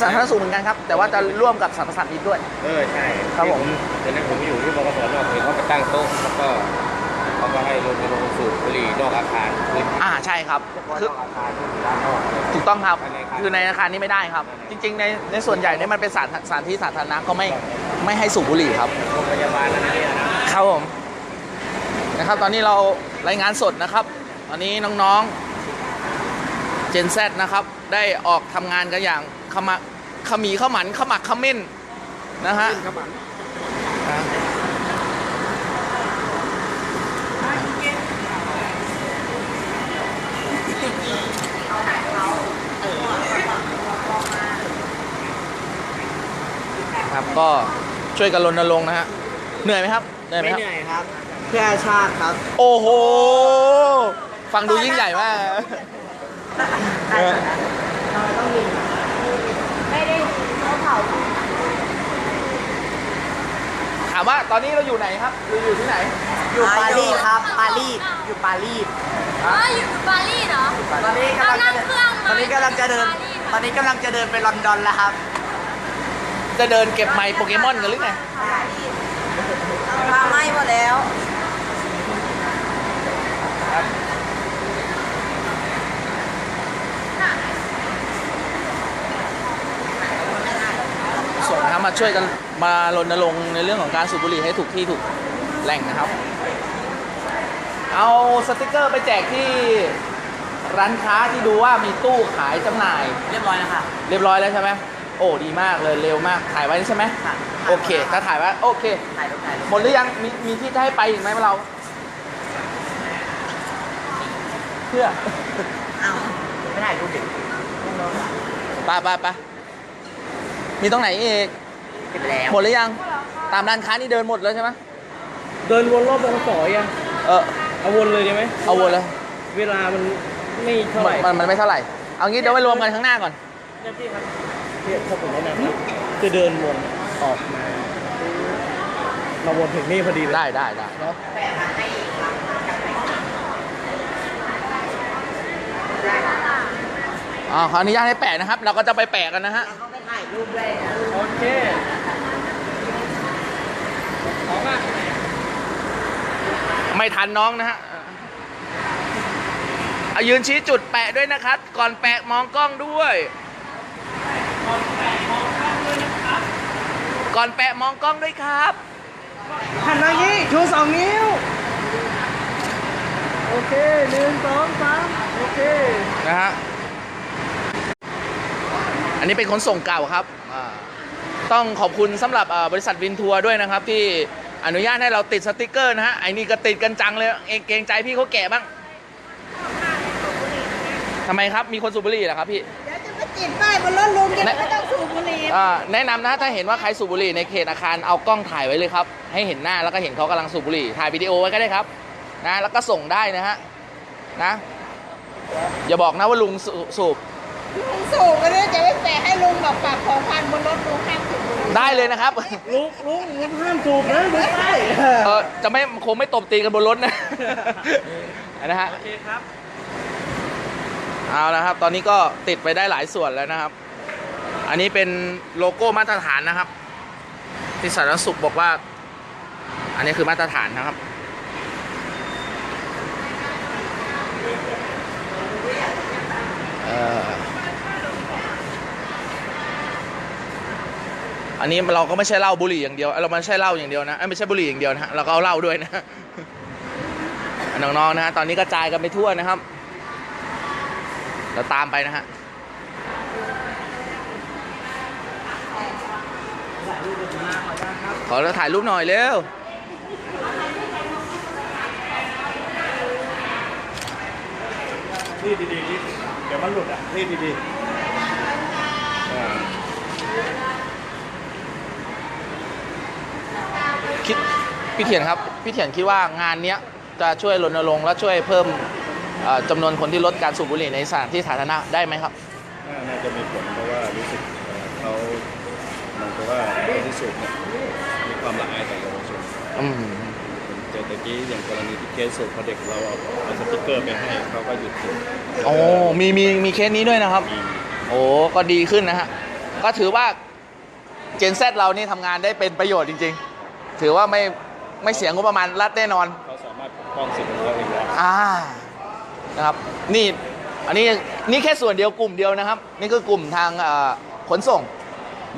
สาธารณสุขเหมือนกันครับ แต่ว่าจะร่วมกับสรรพสัตว์อีกด้วย เออ ใช่ครับผมที่ตอนนั้นผมอยู่ที่บกสนอกเห็นเขาไปตั้งโต๊ะแล้วก็เขาก็ให้รณรงค์สูบบุหรี่นอกอาคารพื้นที่อ่าใช่ครับนคืออกอาคารที่อยู่ด้านนอกเลย ถูกต้องครับภายในอาคารคือในอาคารนี้ไม่ได้ครับ จริง ๆ ในในส่วนใหญ่เนี่ยมันเป็นสถานสถานที่สาธารณะก็ไม่ไม่ให้สูบบุหรี่ครับ โรงพยาบาลนั่นนี่นะ ครับผมนะครับตอนนี้เรารายงานสดนะครับ ตอนนี้น้องๆ Gen Z นะครับ ได้ออกทำงานกันอย่าง ขมักขมีขมันขมักขม้นนะฮะอะครับก็ช่วยกันรณรงค์นะฮะเหนื่อยไหมครับเหนื่อยไหมไม่ครับ เหนื่อยครับ เพื่อชาติครับ โอ้โห ฟังดูยิ่งใหญ่มากได้สุดนะทำไมต้องยิง ไม่ได้เขาเผา ถามว่าตอนนี้เราอยู่ไหนครับเราอยู่ที่ไหน อยู่ปารีสครับ ปารีส อยู่ปารีสอ๋ออยู่ปารีสเหรอ ตอนนี้กำลังจะเรานั่งเครื่องมาตอนนี้กำลังจะเดิน ตอนนี้กำลังจะเดินไปลอนดอนแล้วครับ จะเดินเก็บไมค์โปเกมอนกันหรือไงมาไหม้หมดแล้วส่วนนะครับมาช่วยกัน มารณรงค์ในเรื่องของการสูบบุหรี่ให้ถูกที่ถูกแหล่งนะครับ เอาสติกเกอร์ไปแจกที่ร้านค้าที่ดูว่ามีตู้ขายจำหน่าย เรียบร้อยแล้วค่ะ เรียบร้อยแล้วใช่ไหมโอ้ดีมากเลยเร็วมากถ่ายไว้ใช่ไหมค่ะโอเค ถ้าถ่ายไว้โอเค ถ่ายรูปถ่ายรูปหมดหรือยังมีมีที่จะให้ไปอีกไหมเรา เพื่ออ้าวไม่ถ่ายรูปดิไปไปไปมีตรงไหนอีก เก็บไปแล้วหมดหรือยัง ตามร้านค้านี่เดินหมดแล้วใช่ไหมเดินวนรอบบกสยังเออ เอาวนเลยได้ไหมเอาวนเลย เวลามันไม่เท่าไหร่มันมันไม่เท่าไหร่ เอางี้เดี๋ยวไปรวมกันข้างหน้าก่อนเนี่ยพี่ครับพี่ถ้าผมแนะนำนะจะเดินวนออกมามาวนถึงนี่พอดีเลยได้ได้ได้เนาะอ่าขออนุญาตให้แปะนะครับ เราก็จะไปแปะกันนะฮะ แล้วก็ไปถ่ายรูปด้วยนะโอเคออกมาไม่ทันน้องนะฮะเอายืนชี้จุดแปะด้วยนะครับ ก่อนแปะมองกล้องด้วย ก่อนแปะมองกล้องด้วยครับหันมาอย่างนี้ชูสองนิ้ว โอเคหนึ่งสองสามโอเค นะฮะ อันนี้เป็นขนส่งเก่าครับอ่าต้องขอบคุณสำหรับอ่าบริษัทวินทัวร์ด้วยนะครับ ที่อนุญาตให้เราติดสติกเกอร์นะฮะไอ้นี่ก็ติดกันจังเลยเองเกรงใจพี่เขาแก่บ้างทำไมครับมีคนสูบบุหรี่เหรอครับพี่เดี๋ยวจะไปติดป้ายบนรถลุงจะได้ไม่ต้องสูบบุหรี่อ่าแนะนำนะถ้าเห็นว่าใครสูบบุหรี่ในเขตอาคารเอากล้องถ่ายไว้เลยครับ ให้เห็นหน้าแล้วก็เห็นเขากำลังสูบบุหรี่ถ่ายวิดีโอไว้ก็ได้ครับนะแล้วก็ส่งได้นะฮะนะอย่าบอกนะว่าลุงสูสูบ ลุงสูบก็ได้จะไปแปะให้ลุงบอกฝากของพันบนรถลุงห้ามสูบบุหรี่ได้เลยนะครับ ลุงลุงลุงห้ามสูบนะดูใต้เออจะไม่คงไม่ตบตีกันบนรถนะ นะฮะ โอเคครับ เอาละครับ ตอนนี้ก็ติดไปได้หลายส่วนแล้วนะครับ อันนี้เป็นโลโก้มาตรฐานนะครับ ที่สาธารณสุขบอกว่า อันนี้คือมาตรฐานนะครับเอ่อ อันนี้เราก็ไม่ใช่เหล้าบุหรี่อย่างเดียว เราไม่ใช่เหล้าอย่างเดียวนะไม่ใช่บุหรี่อย่างเดียวนะฮะเราก็เอาเหล้าด้วยนะน้องๆนะฮะตอนนี้กระจายกันไปทั่วนะครับเราตามไปนะฮะขอเราถ่ายรูปหน่อยเร็วนี่ดีๆนี่เดี๋ยวมันหลุดอะนี่ดี คิดพี่เถียนครับพี่เถียนคิดว่างานเนี้ยจะช่วยรณรงค์และช่วยเพิ่มเอ่อจำนวนคนที่ลดการสูบบุหรี่ในสถานที่สาธารณะได้ไหมครับน่าจะมีผลเพราะว่ารู้สึกเอ่อเขาเหมันก็ว่าคนที่สูบเนี่ยมีความละอายต่อเยาวชนอืมเจอตะกี้อย่างกรณีที่เคสสูบพอเด็กเราเอาเอาสติ๊กเกอร์ไปให้เขาก็หยุดสูบโอ้มีมีมีเคสนี้ด้วยนะครับมีโอ้ก็ดีขึ้นนะฮะก็ถือว่าเจนเซเรานี่ทำงานได้เป็นประโยชน์จริง ๆ ถือว่าไม่ไม่เสียงบประมาณรัฐแน่นอน เขาสามารถปกป้องสิทธิ์ของเขาเองได้อ่านะครับนี่อันนี้นี่แค่ส่วนเดียวกลุ่มเดียวนะครับ นี่คือกลุ่มทางเอ่อขนส่ง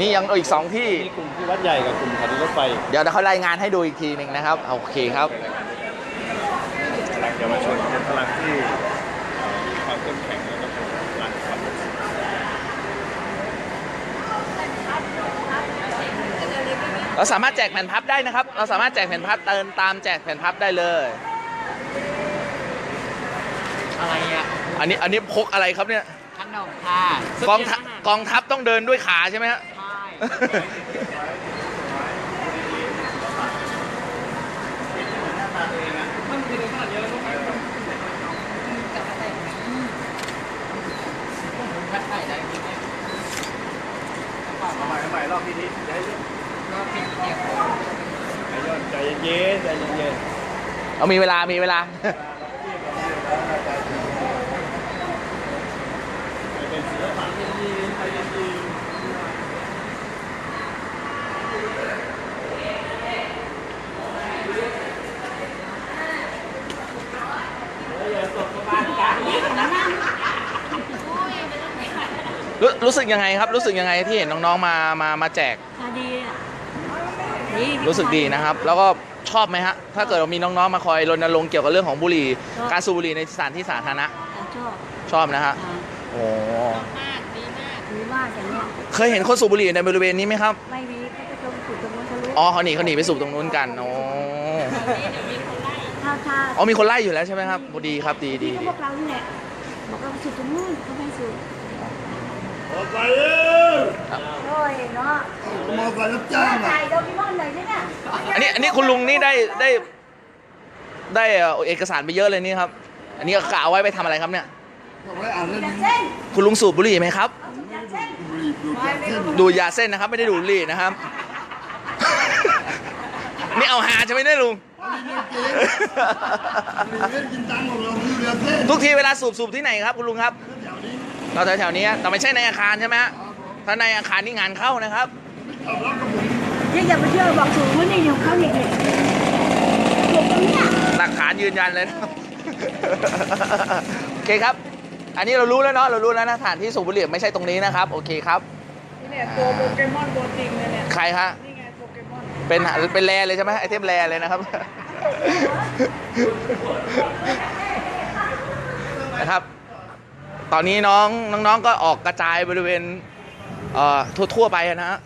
นี่ยังอีกสองที่ มีกลุ่มที่วัดใหญ่กับกลุ่มสถานีรถไฟเดี๋ยวเขารายงานให้ดูอีกทีหนึ่งนะครับ โอเคครับ พลังเยาวชนเป็นพลังที่เอ่อมีความเข้มแข็งแล้วก็เป็นพลังความ เราสามารถแจกแผ่นพับได้นะครับ เราสามารถแจกแผ่นพับเตินตามแจกแผ่นพับได้เลย อะไรอะอันนี้อันนี้พกอะไรครับเนี่ยขนมค่ะกองทัพกองทัพต้องเดินด้วยขาใช่ไหมฮะ ใช่เอาใหม่เอาใหม่รอบนี้นี้ใจเย็น ก็เป็นเดียว ใจเย็นใจเย็น เอามีเวลา มีเวลาเป็นศิลปะใจเย็นใจเย็นรู้รู้สึกยังไงครับ รู้สึกยังไงที่เห็นน้องๆ มา มา มาแจกอะดีอะดีรู้สึกดีนะครับ แล้วก็ ชอบไหมฮะ ถ้าเกิดว่ามีน้องๆมาคอยรณรงค์เกี่ยวกับเรื่องของบุหรี่การสูบบุหรี่ในสถานที่สาธารณะอะชอบชอบนะฮะอะโอ้ดีมากอย่างเนี้ยเคยเห็นคนสูบบุหรี่ในบริเวณนี้ไหมครับไม่มีเขาจะตรงจุดตรงนู้นทะลุอ๋อเขาหนีเขาหนีไปสูบตรงนู้นกันโอ้ถ้าถ้าอ๋อมีคนไล่อยู่แล้วใช่ไหมครับดีครับดีดีที่ก็ดีพวกเรานี่แหละบอกเราจุดตรงนู้นเขาไม่สูบ ออกไปเลยโอ้ยเนาะมอไซค์รับจ้างถ่ายโดมิมอนหน่อยสิเนี่ยอันนี้อันนี้คุณลุงนี่ได้ได้ได้เอ่อเอกสารไปเยอะเลยนี่ครับ อันนี้กะเอาไว้ไปทำอะไรครับเนี่ยจัดเส้นคุณลุงสูบบุหรี่ไหมครับจัดเส้นดูดยาเส้นนะครับ ไม่ได้ดูดบุหรี่นะครับ นี่เอาหาใช่ไหมเนี่ยลุงทุกทีเวลาสูบสูบที่ไหนครับคุณลุงครับ เราแถวๆนี้แต่ไม่ใช่ในอาคารใช่ไหมฮะถ้าในอาคารนี่งานเข้านะครับยิ่งอย่าไปเชื่อบอกสูบมันนี่อยู่เขาเด็กๆสูบตรงเนี้ยหลักฐานยืนยันเลยนะครับโอเคครับ อันนี้เรารู้แล้วเนาะเรารู้แล้วนะสถานที่สูบบุหรี่ไม่ใช่ตรงนี้นะครับ โอเคครับนี่เนี่ยตัวโปเกมอนตัวจริงเลยเนี่ยใครฮะนี่ไงโปเกมอนเป็นเป็นแรเลยใช่ไหมไอเทมแรเลยนะครับนะครับ ตอนนี้น้องน้องๆก็ออกกระจายบริเวณเอ่อทั่วทั่วๆไปนะฮะ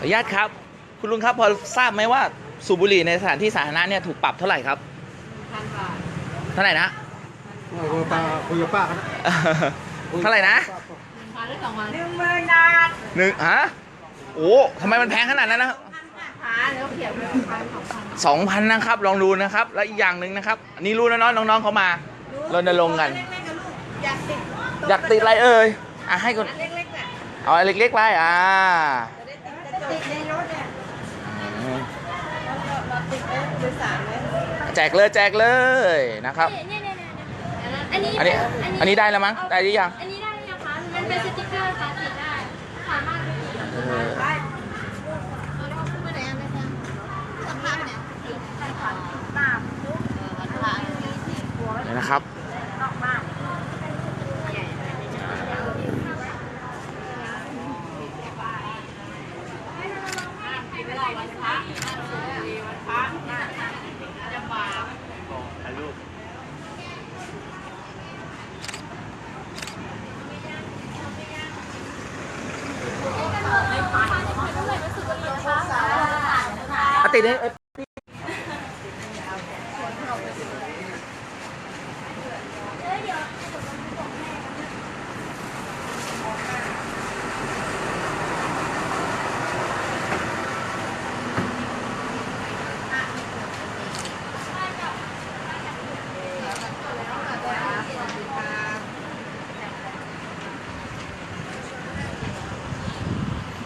ขออนุญาตครับ คุณลุงครับพอทราบไหมว่า สูบบุหรี่ในสถานที่สาธารณะเนี่ยถูกปรับเท่าไหร่ครับพันบาทเท่าไหร่นะคุยกับป้าคุยกับป้าครับเท่าไหร่นะพันหรือสองพันหนึ่งหมื่นบาทหนึ่งฮะโอ้ทำไมมันแพงขนาดนั้นนะพันแล้วเขียนเป็นพันสองพันสองพันนะครับ ลองดูนะครับ แล้วอีกอย่างหนึ่งนะครับ อันนี้รู้แล้วเนาะน้องๆเขามารณรงค์กันเล็กๆกับลูกอยากติดอยากติดอะไรเอ่ยอะให้คนอันเล็กๆน่ะเอาอันเล็กๆไปอ่าจะได้ติดกระจกติดในรถเนี่ยเราเราติดไว้โดยสารไว้ แจกเลยแจกเลยนะครับเนี่ยเนี่ยเนี่ยอันนี้อันนี้อันนี้ได้แล้วมั้งได้หรือยัง อันนี้ได้ยังคะมันเป็นสติ๊กเกอร์ค่ะติดได้สามารถติดได้เออไปเราพูดไปไหนะครับ ติดเลย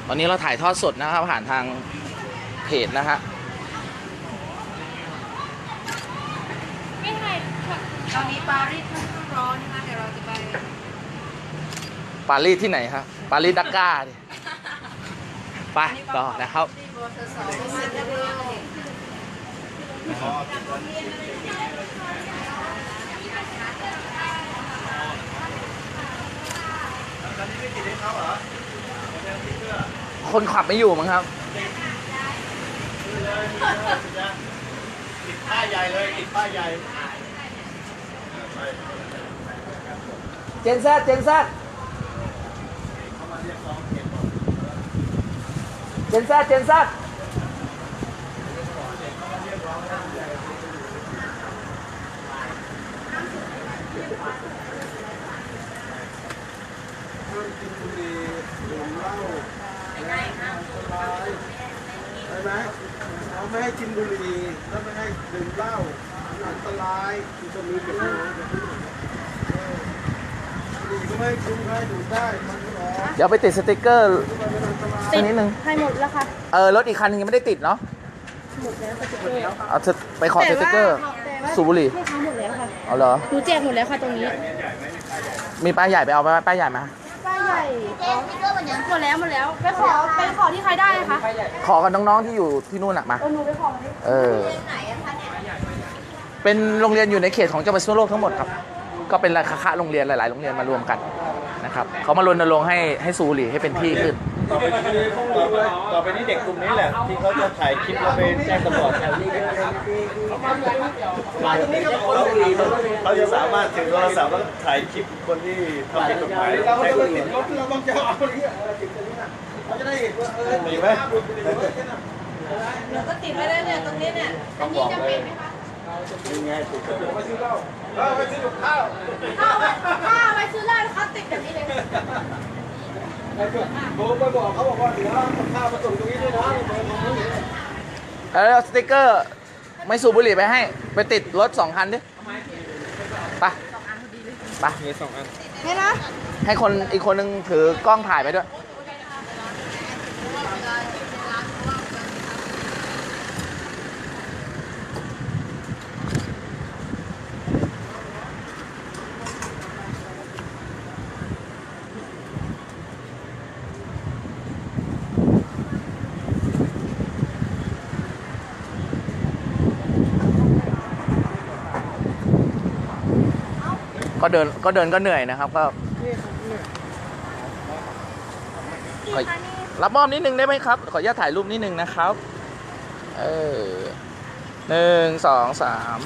ตอนนี้เราถ่ายทอดสดนะครับผ่านทางเพจนะครับ ตอนนี้ปารีสค่อนข้างร้อนนะคะเดี๋ยวเราจะไปปารีสที่ไหนครับปารีสดักก้าดิไปต่อนะครับ ที่บสสไปเซ็นทรัลเวิลด์คนขับไม่อยู่มั้งครับติดป้ายใหญ่เลยติดป้ายใหญ่เจนแซดเจนแซด เจนแซดเจนแซดใช่ไหมเขาไม่ให้กินบุหรี่แล้วไม่ให้ดื่มเหล้า อันตรายที่จะมีเป็นบุหรี่ก็ไม่ให้กินไม่ให้ดื่มได้มันร้อนเดี๋ยวไปติดสติกเกอร์มันอันตรายสักนิดนึง ให้หมดแล้วค่ะเออรถอีกคันนึงยังไม่ได้ติดเนาะหมดแล้วสติกเกอร์เอาไปขอสติกเกอร์ แต่ว่าสูบบุหรี่ ให้เขาหมดแล้วค่ะเอาเหรอ หนูแจกหมดแล้วค่ะตรงนี้มีป้ายใหญ่ไปเอาป้ายใหญ่มา ป้ายใหญ่หมดแล้วหมดแล้วไปขอไปขอที่ใครได้คะขอกับน้องๆที่อยู่ที่นู่นน่ะมา เออหนูไปขอมาดิเออ เป็นโรงเรียนอยู่ในเขตของจังหวัดพิษณุโลกทั้งหมดครับ ก็เป็นราคาโรงเรียนหลาย ๆ โรงเรียนมารวมกันนะครับเขามารณรงค์ให้ให้สูบบุหรี่ให้เป็นที่ขึ้น ต่อไปนี้ต่อไปต่อไปนี้เด็กกลุ่มนี้แหละ ที่เขาจะถ่ายคลิปแล้วไปแจ้งตำรวจเขาจะสามารถถือโทรศัพท์แล้วถ่ายคลิปคนที่ทำผิดกฎหมายเราแจ้งก็ตำรติวดจรถเราบางจะเอาเนี่ยติดตรงนี้นะเขาจะได้เห็นว่าเออมีไหมเดี๋ยวก็ติดไว้แล้วเนี่ยตรงนี้เนี่ยอันนี้จะเป็นไหมคะ ยังไงถูกต้องไปซื้อเหล้าเออไปซื้อกับข้าวถ้าเอาไว้ถ้าเอาไว้ซื้อเหล้านะคะติดแบบนี้เลยผมไปบอกเขาบอกว่าเดี๋ยวกับข้าวมาส่งตรงนี้ด้วยนะเบอร์ของนี้เออเอาสติกเกอร์ไม่สูบบุหรี่ไปให้ ไปติดรถสองคันดิไปไปมีสองอันนี่นะให้คนอีกคนนึงถือกล้องถ่ายไปด้วย ก็เดินก็เดินก็เหนื่อยนะครับ ก็ขอรับมอบนิดนึงได้ไหมครับ ขออนุญาตถ่ายรูปนิดนึงนะครับ เออหนึ่งสองสาม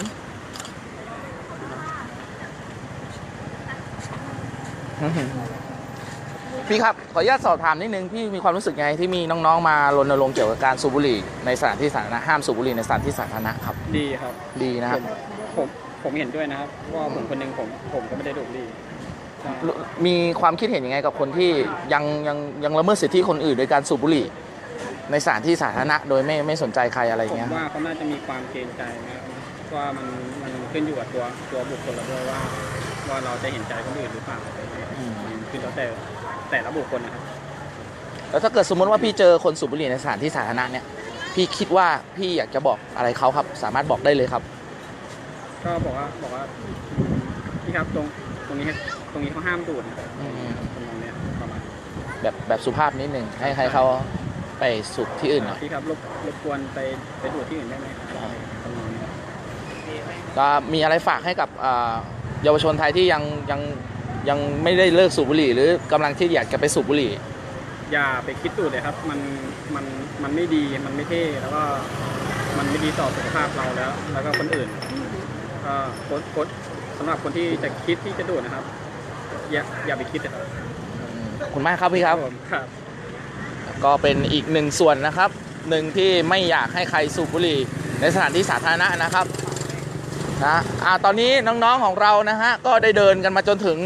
พี่ครับ ขออนุญาตสอบถามนิดนึง พี่มีความรู้สึกไงที่มีน้องๆ มารณรงค์เกี่ยวกับการสูบบุหรี่ในสถานที่สาธารณะห้ามสูบบุหรี่ในสถานที่สาธารณะครับ ดีครับ ดีนะครับผม ผมเห็นด้วยนะครับว่าผมคนหนึ่งผมผมก็ไม่ได้ดูดบุหรี่ใช่มีความคิดเห็นยังไงกับคนที่ยังยังยังละเมิดสิทธิคนอื่นโดยการสูบบุหรี่ ในสถานที่สาธารณะโดยไม่ไม่สนใจใครอะไรผมเงี้ย ว่าเขาน่าจะมีความเกรงใจนะครับว่ามันมันขึ้นอยู่กับตัวตัวบุคคลเราด้วยว่า ว่าเราจะเห็นใจคนอื่นหรือเปล่าอืม มันขึ้นแล้วแต่แต่ละบุคคลนะครับ แล้วถ้าเกิดสมมติว่าพี่เจอคนสูบบุหรี่ในสถานที่สาธารณะเนี่ย พี่คิดว่าพี่อยากจะบอกอะไรเขาครับ สามารถบอกได้เลยครับ ก็บอกว่าบอกว่าพี่ครับตรงตรงนี้ตรงนี้เขาห้ามดูดนะครับอืมตรงนี้ประมาณแบบแบบสุภาพนิดนึงให้ให้เขาไปสูบที่อื่นหน่อยพี่ครับรบรบกวนไปไปดูดที่อื่นได้ไหมครับตรงนี้ก็มีอะไรฝากให้กับอ่าเยาวชนไทยที่ยังยังยังไม่ได้เลิกสูบบุหรี่ หรือกำลังที่อยากจะไปสูบบุหรี่ อย่าไปคิดดูดเลยครับ มันมันมันไม่ดีมันไม่เท่แล้วก็มันไม่ดีต่อสุขภาพเราแล้ว แล้วก็คนอื่นก็โค้ดโค้ดสำหรับคนที่จะคิดที่จะดูดนะครับ อย่าอย่าไปคิดนะครับขอบคุณมากครับพี่ครับ ผมครับ ก็เป็นอีกหนึ่งส่วนนะครับหนึ่งที่ไม่อยากให้ใครสูบบุหรี่ในสถานที่สาธารณะนะครับนะอ่าตอนนี้น้องๆของเรานะฮะก็ได้เดินกันมาจนถึง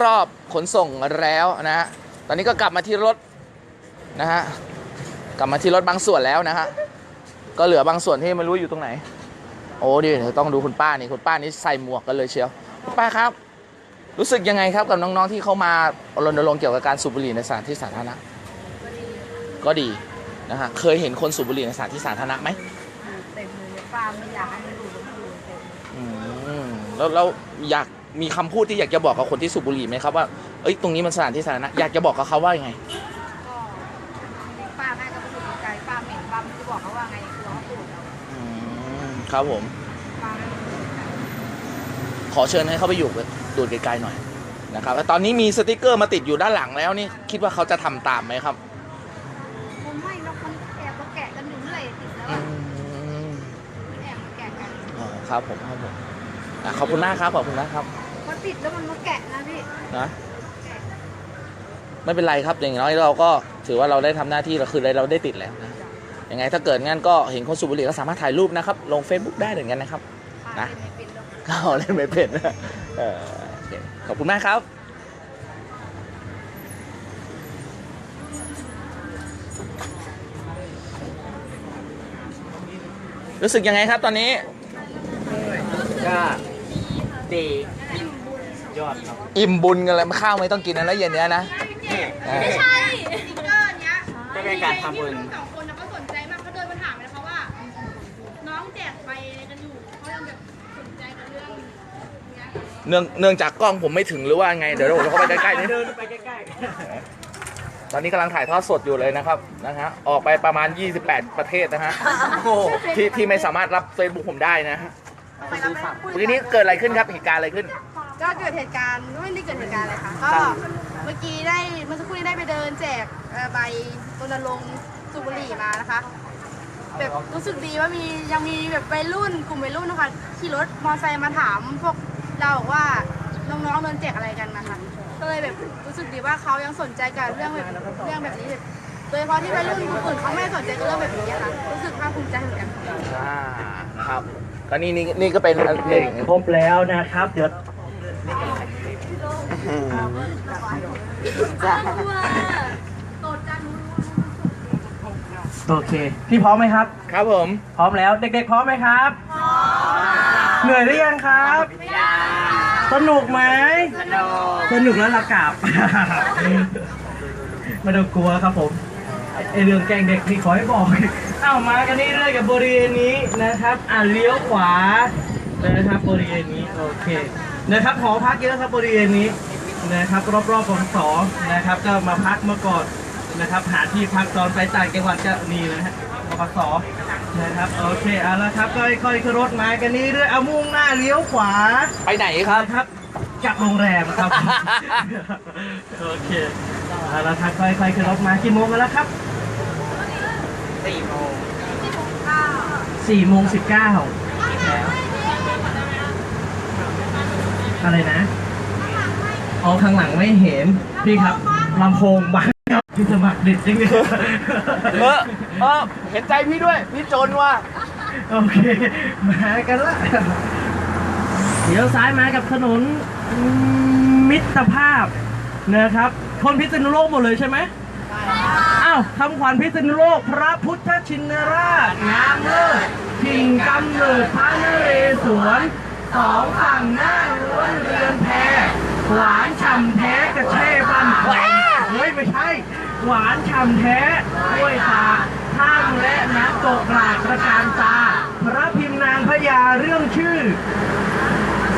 รอบขนส่งแล้วนะฮะตอนนี้ก็กลับมาที่รถนะฮะกลับมาที่รถบางส่วนแล้วนะฮะก็เหลือบางส่วนที่ไม่รู้อยู่ตรงไหนโอ้ดิเดี๋ยวต้องดูคุณป้านี่คุณป้านี่ใส่หมวกกันเลยเชียวคุณป้าครับ รู้สึกยังไงครับกับน้องๆที่เขามารณรงค์เกี่ยวกับการสูบบุหรี่ในสถานที่สาธารณะพอดีก็ดีนะฮะเคยเห็นคนสูบบุหรี่ในสถานที่สาธารณะไหมเต็มเลยป้าไม่อยากให้มันดูดมันดูดเต็มอืมแล้วแล้วอยากมีคำพูดที่อยากจะบอกกับคนที่สูบบุหรี่ไหมครับว่าเอ้ยตรงนี้มันสถานที่สาธารณะอยากจะบอกกับเขาว่ายังไง ครับผมป้าไม่รู้จะขอเชิญให้เขาไปอยู่ดูดไกลๆหน่อยนะครับแล้วตอนนี้มีสติกเกอร์มาติดอยู่ด้านหลังแล้วนี่คิดว่าเขาจะทำตามไหมครับ คงไม่เราคงแอบมาแกะกันอยู่เรื่อยติดแล้วอือะมแอบมาแกะกันอ๋อครับผมครับผมอะขอบคุณมากครับขอบคุณนะครับพอติดแล้วมันมาแกะนะพี่นะไม่เป็นไรครับอย่างน้อยเราก็ถือว่าเราได้ทำหน้าที่เราคือเราได้ติดแล้วนะ ยังไงถ้าเกิดงั้นก็เห็นคนสูบบุหรี่ก็สามารถถ่ายรูปนะครับ ลง Facebook ได้เหมือนกันนะครับป้านะเล่นไม่เป็นหรอกก็เล่นไม่เป็นนะเออโอเคขอบคุณมากครับรู้สึกยังไงครับตอนนี้ ก็ดียอดครับอิ่มบุญกันเลยข้าวไม่ต้องกินนะแล้วเย็นเนี้ยนะเออใช่สติ๊กเกอร์เนี้ยก็เป็นการทำบุญ สองคน เนี้ยเนื่องเนื่องจากกล้องผมไม่ถึงหรือว่าไง เดี๋ยวเราเข้าไปใกล้ๆนิด เดินไปใกล้ตอนนี้กำลังถ่ายทอดสดอยู่เลยนะครับนะฮะออกไปประมาณ 28 ประเทศนะฮะๆโอ้ที่ที่ไม่สามารถรับ Facebook ผมได้นะฮะเมื่อกี้นี้เกิดอะไรขึ้นครับเหตุการณ์อะไรขึ้น ก็เกิดเหตุการณ์ไม่ได้เกิดเหตุการณ์เลยค่ะก็เมื่อกี้ได้เมื่อสักครู่นี้ได้ไปเดินแจกเอ่อใบรณรงค์สูบบุหรี่มานะคะแบบรู้สึกดีว่ามียังมีแบบวัยรุ่นกลุ่มวัยรุ่นนะคะขี่รถมอเตอร์ไซค์มาถามพวก เราบอกว่าน้องๆเดินแจกอะไรกันนะคะก็เลยแบบรู้สึกดีว่าเขายังสนใจกับเรื่องแบบเรื่องแบบนี้แบบโดยเฉพาะที่วัยรุ่นกลุ่มอื่นเขาไม่สนใจกับเรื่องแบบนี้อะค่ะรู้สึกภาคภูมิใจเหมือนกันอ่านะครับก็นี่นี่นี่ก็เป็นอันหนึ่งครบแล้วนะครับเดี๋ยวโอเค พี่พร้อมไหมครับ ครับผม พร้อมแล้ว เด็กๆ พร้อมไหมครับ พร้อม เหนื่อยหรือยังครับ สนุกไหม สนุก สนุกแล้วละกลับ ไม่ต้องกลัวครับผมไอ้ไอเรื่องแกล้งเด็กนี่ขอให้บอก เอ้ามากันนี่เรื่อยกับบริเวณนี้นะครับ อ่าเลี้ยวขวานะครับบริเวณนี้โอเคนะครับหอพักเยอะครับบริเวณนี้นะครับ รอบๆของสอนะครับ ก็มาพักเมื่อก่อนนะครับ หาที่พักตอนไปต่างจังหวัดก็นี่นะฮะบ กสนะครับโอเคเอาละครับค่อยๆขึ้นรถมากันนี่เรื่อยเอามุ่งหน้าเลี้ยวขวาไปไหนครับครับกลับโรงแรมครับโอเคเอาละครับค่อยๆขึ้นรถมากี่โมงกันแล้วครับสี่โมงสี่โมงสิบเก้าแล้วอะไรนะเอาข้างหลังไม่เห็นพี่ครับลำโพงบัง พี่สมัครเด็ดจริงเลยเออเออเห็นใจพี่ด้วย พี่จนว่ะโอเค มากันละเดี๋ยวซ้ายมากับถนนมิตรภาพนะครับ คนพิษณุโลกหมดเลยใช่ไหมอ้าวคำขวัญพิษณุโลก พระพุทธชินราชงามเลิศถิ่งกำเนิดพระนเรศวรสองฝั่งหน้าล้วนเรือนแพหวานฉ่ำแท้กระเช่บันเฮ้ย ไม่ใช่ หวานฉ่ำแท้กล้วยตากท่ามและน้ำตกหลากประการตา พระพิมพ์นางพญาเรื่องชื่อ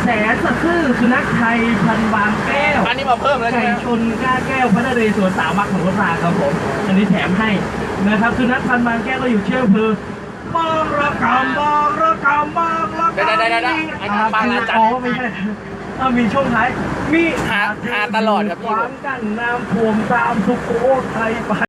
แสนสะคือสุนัขไทยพันบางแก้วอันนี้มาเพิ่มแล้วใช่ไก่ไหมชนกล้าแก้วพระนเรศวรสาวมักของรถราครับผม อันนี้แถมให้นะครับสุนัขพันบางแก้วก็อยู่เชื่อมเพอบางระกำบางระกำบางระเดี๋ยวกำเดี๋ยวเดี๋ยวเดี๋ยวอันนี้บางระจัน อ๋อไม่ใช่อะมีช่วงท้าย มีหาหาตลอดครับพี่ขวางกันน้ำท่วมตามสุโขทัยไป